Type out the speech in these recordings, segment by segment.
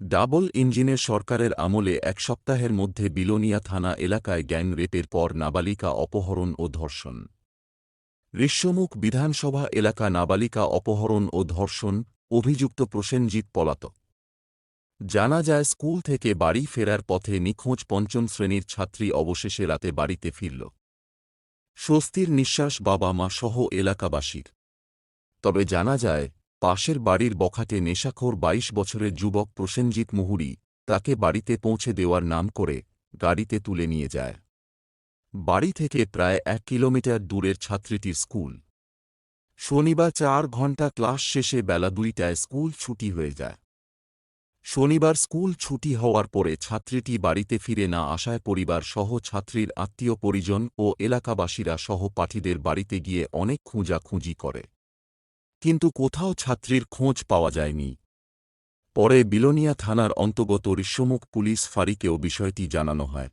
Double ইঞ্জিনের সরকারের আমলে এক সপ্তাহের মধ্যে বিলোনিয়া থানা এলাকায় গ্যাং রেপের পর নাবালিকা অপহরণ ও ধর্ষণ। ঋষ্যমুখ বিধানসভা এলাকা নাবালিকা অপহরণ ও ধর্ষণ, অভিযুক্ত প্রসেনজিৎ পলাতক। জানা যায় স্কুল থেকে বাড়ি ফেরার পথে নিখোঁজ পঞ্চম শ্রেণির ছাত্রী অবশেষে রাতে বাড়িতে ফিরল। স্বস্তির নিঃশ্বাস বাবা মা সহ এলাকাবাসীর। তবে জানা যায় পাশের বাড়ির বখাটে নেশাখোর ২২ বছরের যুবক প্রসেনজিৎ মুহুরি তাকে বাড়িতে পৌঁছে দেওয়ার নাম করে গাড়িতে তুলে নিয়ে যায়। বাড়ি থেকে প্রায় এক কিলোমিটার দূরের ছাত্রীটির স্কুল। শনিবার চার ঘণ্টা ক্লাস শেষে বেলা দুইটায় স্কুল ছুটি হয়ে যায়। শনিবার স্কুল ছুটি হওয়ার পরে ছাত্রীটি বাড়িতে ফিরে না আসায় পরিবার সহ ছাত্রীর আত্মীয় পরিজন ও এলাকাবাসীরা সহপাঠীদের বাড়িতে গিয়ে অনেক খুঁজাখুঁজি করে। কিন্তু কোথাও ছাত্রীর খোঁজ পাওয়া যায়নি। পরে বিলোনিয়া থানার অন্তর্গত ঋষ্যমুখ পুলিশ ফাঁড়িকেও বিষয়টি জানানো হয়।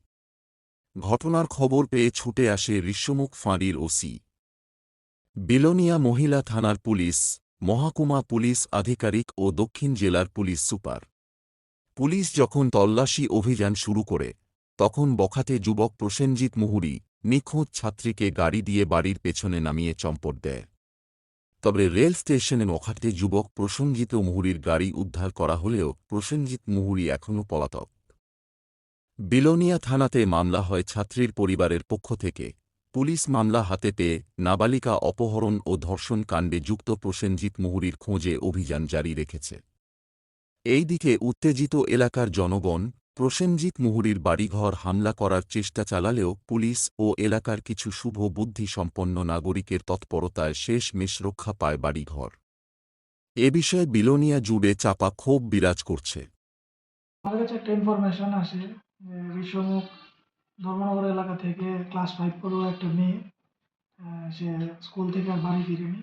ঘটনার খবর পেয়ে ছুটে আসে ঋষ্যমুখ ফাঁড়ির ওসি। বিলোনিয়া মহিলা থানার পুলিশ, মহাকুমা পুলিশ আধিকারিক ও দক্ষিণ জেলার পুলিশ সুপার। পুলিশ যখন তল্লাশি অভিযান শুরু করে, তখন বখাতে যুবক প্রসেনজিৎ মুহুরি নিখোঁজ ছাত্রীকে গাড়ি দিয়ে বাড়ির পেছনে নামিয়ে চম্পট দেয়। তবে রেল স্টেশনে বখাটে যুবক প্রসেনজিৎ মুহুরির গাড়ি উদ্ধার করা হলেও প্রসেনজিৎ মুহুরি এখনও পলাতক। বিলোনিয়া থানাতে মামলা হয় ছাত্রীর পরিবারের পক্ষ থেকে। পুলিশ মামলা হাতে পেয়ে নাবালিকা অপহরণ ও ধর্ষণ কাণ্ডে যুক্ত প্রসেনজিৎ মুহুরির খোঁজে অভিযান জারি রেখেছে। এই দিকে উত্তেজিত এলাকার জনগণ প্রসেনজিৎ মুহুরির বাড়িঘর হামলা করার চেষ্টা চালালেও পুলিশ ও এলাকার কিছু শুভ বুদ্ধি সম্পন্ন নাগরিকের তৎপরতায় শেষ মেশ রক্ষা পায় বাড়িঘর। এ বিষয়ে বিলোনিয়া জুড়ে চাপা ক্ষোভ বিরাজ করছে। আমার কাছে একটা ইনফরমেশন আসে ধর্মনগর এলাকা থেকে ক্লাস ফাইভ একটা মেয়ে সে স্কুল থেকে আর বাড়ি ফিরেনি।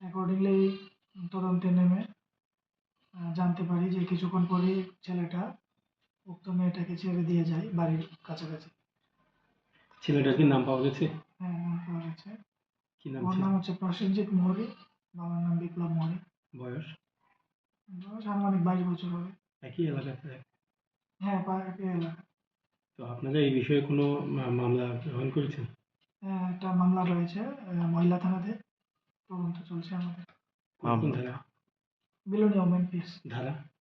অ্যাকর্ডিংলি তদন্তে নেমে জানতে পারি যে কিছুক্ষণ পরেই ছেলেটা উক্ত মেয়েটাকে ছেড়ে দিয়ে যায় বাড়ির কাছাকাছি। ছেলেটার কি নাম পাওয়া গেছে? হ্যাঁ নাম পাওয়া গেছে। কি নাম ওর নাম হচ্ছে প্রসেনজিৎ মোহরি বাবার নাম বিপ্লব মোহরি বয়স? বয়স আনুমানিক বাইশ বছর হবে। একই এলাকাতে হ্যাঁ পা- একই এলাকা। তো আপনারা এই বিষয়ে কোনো মামলা গ্রহণ করেছেন? হ্যাঁ, একটা মামলা রয়েছে মহিলা থানাতে। তদন্ত চলছে আমাদের। কোন ধারা বিলোনিয়া ওমেন পিস। ধারা?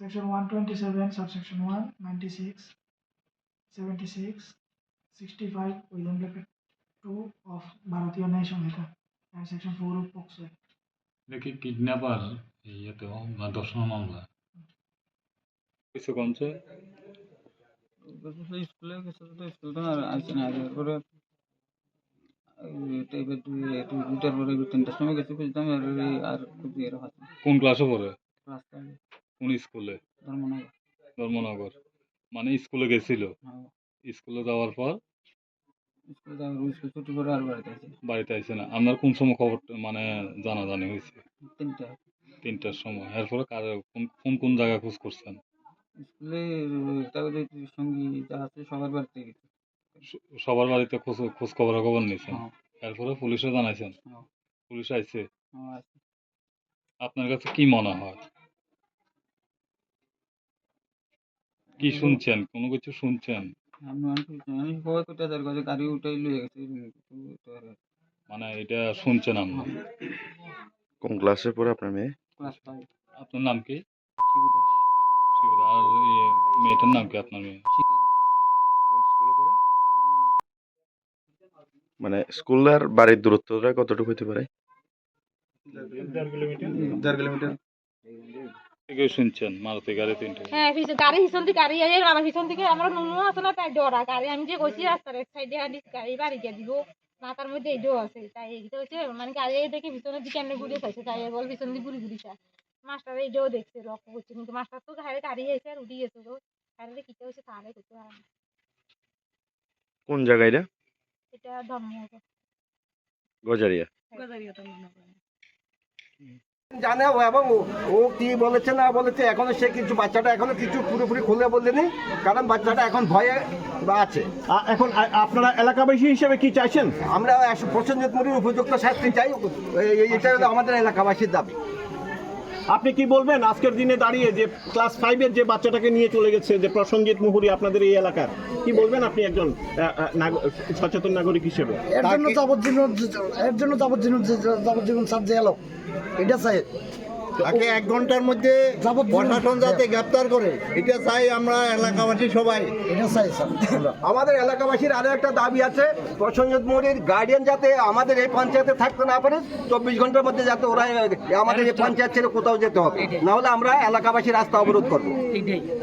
Section one twenty seven subsection one ninety six seventy six sixty five William bracket two of Bharatiya Nyaya Sanhita and section four of POCSO এটা কিডন্যাপার ইয়েতে দর্শন মামলা। কিছু কমছে স্কুলে গেছে তো স্কুল তো আসছে না দুই- দুইটার পরে তিনটার সময় গেছে খুঁজতাম আর আর কোন ক্লাসে পড়ে? রাস্তায় কোন স্কুলে। ধর্মনগর। মানে স্কুলে গেছিল। হ্যাঁ। স্কুলে যাওয়ার পর? বাড়িতে আইসে না। আপনার কোন সময় খবর মানে জানাজানি হয়েছে? তিনটা। তিনটার সময়। এরপরে কার কোন কোন জায়গায় খোঁজ করছেন? স্কুলে একটা করে সঙ্গী যা আছে সবার বাড়িতে সবার বাড়িতে খোঁজ খোঁজ খবর খবর নিয়েছেন? হ্যাঁ। এরপরে পুলিশে জানাইছেন? হ্যাঁ। পুলিশ আইছে। আপনার কাছে কি মনে হয়? কি শুনছেন? কোনো কিছু শুনছেন? আমি কাছে গাড়ি উঠাই লয়ে গেছে। মানে এটা শুনছেন আপনি? কোন ক্লাসে পড়ে আপনার মেয়ে? ক্লাস ফাইভ আপনার নাম কি। আর ইয়ে, মেয়েটার নাম কি আপনার মেয়ে? কোন স্কুলে পড়ে? মানে স্কুল আর বাড়ির দূরত্বটা কতটুকু হতে পারে? দেড় কিলোমিটার। থেকে শুনছেন মারুতি গাড়ি তিনটে। হ্যাঁ পিছন গাড়ি পিছন থেকে গাড়ি আইয়ে আমার পিছন থেকে আমার নুনু আছে না তাই ডরা। গাড়ি আমি যে কইছি রাস্তার এক সাইডে আনি গাড়ি বাড়ি গিয়ে দিব। মাথার মধ্যে এইটাও আছে তাই এইটা হচ্ছে মানে গাড়ি দেখে পিছনের দিকে এমনি ঘুরে খাইছে তাই বল পিছন দিকে ঘুরি ঘুরি খায় মাস্টার এইটাও দেখছে লক্ষ্য করছে কিন্তু মাস্টার তো গাড়ি গাড়ি আইছে আর উঠি গেছে তো গাড়িতে কিটা হচ্ছে তাহলে করতে কোন জায়গায় এটা এটা ধর্ম গজারিয়া। জানে এবং ও- ও কি বলেছে না বলেছে এখনও সে কিছু বাচ্চাটা এখনও কিছু পুরোপুরি খুলে বলেনি কারণ বাচ্চাটা এখন ভয়ে আছে। এখন আপনারা এলাকাবাসী হিসেবে কি চাইছেন? আমরা প্রসেনজিৎ মুড়ির উপযুক্ত শাস্তি চাই এটা হলো আমাদের এলাকাবাসীর দাবি। আপনি কি বলবেন আজকের দিনে দাঁড়িয়ে যে ক্লাস ফাইভের যে বাচ্চাটাকে নিয়ে চলে গেছে যে প্রসঙ্গিত মুহুরি আপনাদের এই এলাকার কি বলবেন আপনি একজন সচেতন নাগরিক হিসেবে? এর জন্য যাবজ্জীবন এর জন্য যাবজ্জীবন যাবজ্জীবন স্যার এলো এটা চাই তাকে এক ঘণ্টার মধ্যে প্রশাসন যাতে গ্রেপ্তার করে এটা চাই আমরা এলাকাবাসী সবাই। এটা চাই আমাদের এলাকাবাসীর আরও একটা দাবি আছে প্রসঞ্জিৎ মৌরির গার্ডিয়ান যাতে আমাদের এই পঞ্চায়েতে থাকতে না পারে চব্বিশ ঘণ্টার মধ্যে যাতে ওরা আমাদের এই পঞ্চায়েত ছেড়ে কোথাও যেতে হবে। না হলে আমরা এলাকাবাসী রাস্তা অবরোধ করব।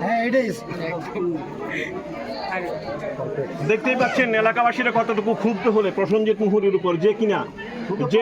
হ্যাঁ এটাই দেখতেই পাচ্ছেন এলাকাবাসীরা কতটুকু ক্ষুব্ধ হলে প্রসঞ্জিৎ মুহুরির উপর যে কিনা যে